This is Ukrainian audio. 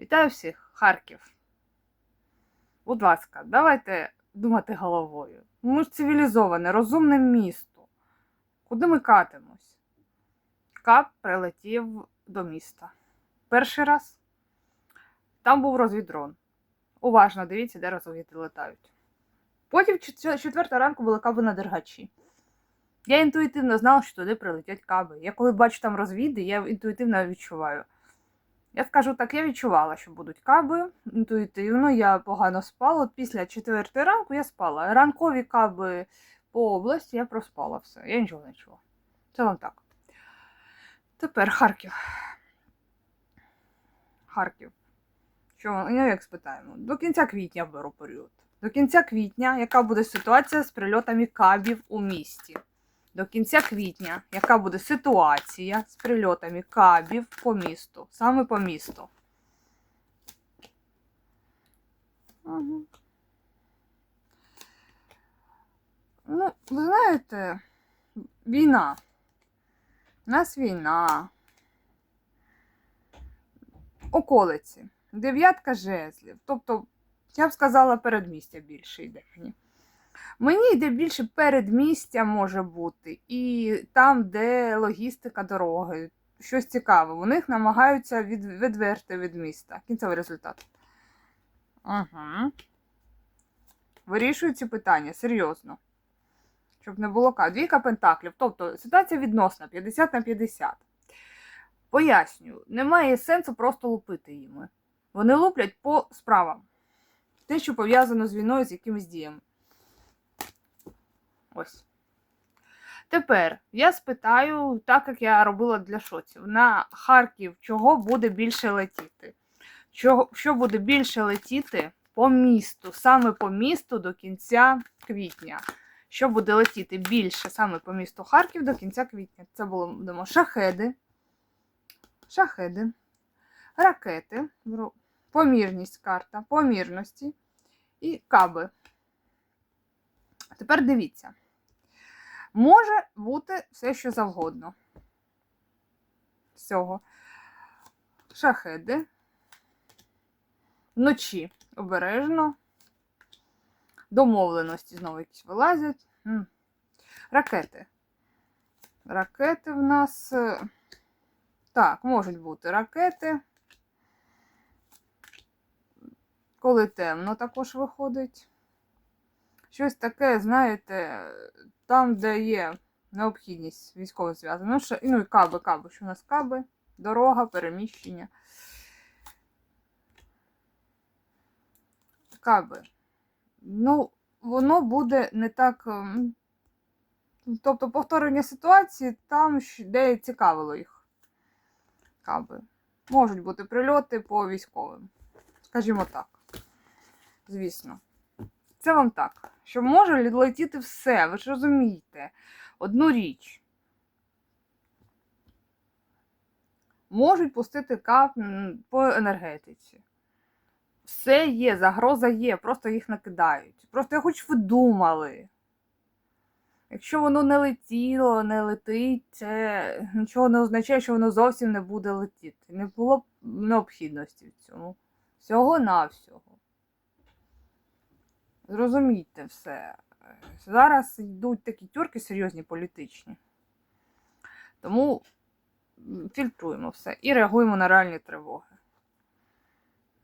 Вітаю всіх, Харків. Будь ласка, давайте думати головою. Ми ж цивілізоване, розумне місто. Куди ми катимось? Кап прилетів до міста. Перший раз там був розвідрон. Уважно дивіться, де розвідки летають. Потім четверта ранку були каби на дергачі. Я інтуїтивно знала, що туди прилетять каби. Я коли бачу там розвіди, я інтуїтивно відчуваю. Я скажу так, я відчувала, що будуть каби. Інтуїтивно, я погано спала. От після четвертої ранку я спала. Ранкові каби по області я проспала все. Я нічого не чула. Це вам так. Тепер Харків. Харків. Що, ну як спитаємо? До кінця квітня беру період. До кінця квітня, яка буде ситуація з прильотами кабів у місті? До кінця квітня, яка буде ситуація з прильотами кабів по місту? Саме по місту. Угу. Ну, ви знаєте, війна. У нас війна. Околиці. Дев'ятка жезлів. Тобто, я б сказала, передмістя більше йде мені. Мені йде більше передмістя може бути, і там, де логістика дороги, щось цікаве. У них намагаються від, відверти від міста. Кінцевий результат. Угу. Вирішують ці питання серйозно. Щоб не було ка. Двійка пентаклів. Тобто ситуація відносна 50 на 50. Пояснюю, немає сенсу просто лупити їми. Вони луплять по справам. Те, що пов'язано з війною, з якимись діями. Ось. Тепер я спитаю, так як я робила для шоців, на Харків чого буде більше летіти? Чого, що буде більше летіти по місту, саме по місту до кінця квітня? Що буде летіти більше саме по місту Харків до кінця квітня? Це будемо шахеди, шахеди, ракети, помірність карта, помірності і каби. Тепер дивіться. Може бути все, що завгодно. З цього. Шахеди. Вночі обережно. Домовленості знову якісь вилазять. Ракети. Ракети в нас. е, Так, можуть бути ракети. Коли темно також виходить. Щось таке, знаєте, там, де є необхідність військово зв'язана. Ну, ну і каби, каби. Що у нас каби? Дорога, переміщення. Каби. Ну, воно буде не так. ем, Тобто повторення ситуації там, де цікавило їх. Каби. Можуть бути прильоти по військовим. Скажімо так. Звісно. Це вам так, що може летіти все, ви ж розумієте. Одну річ. Можуть пустити кап по енергетиці. Все є, загроза є, просто їх накидають. Просто хоч ви думали. Якщо воно не летіло, не летить, це нічого не означає, що воно зовсім не буде летіти. Не було б необхідності в цьому. Всього-навсього. Зрозумійте все. Зараз йдуть такі тюрки серйозні політичні. Тому фільтруємо все і реагуємо на реальні тривоги.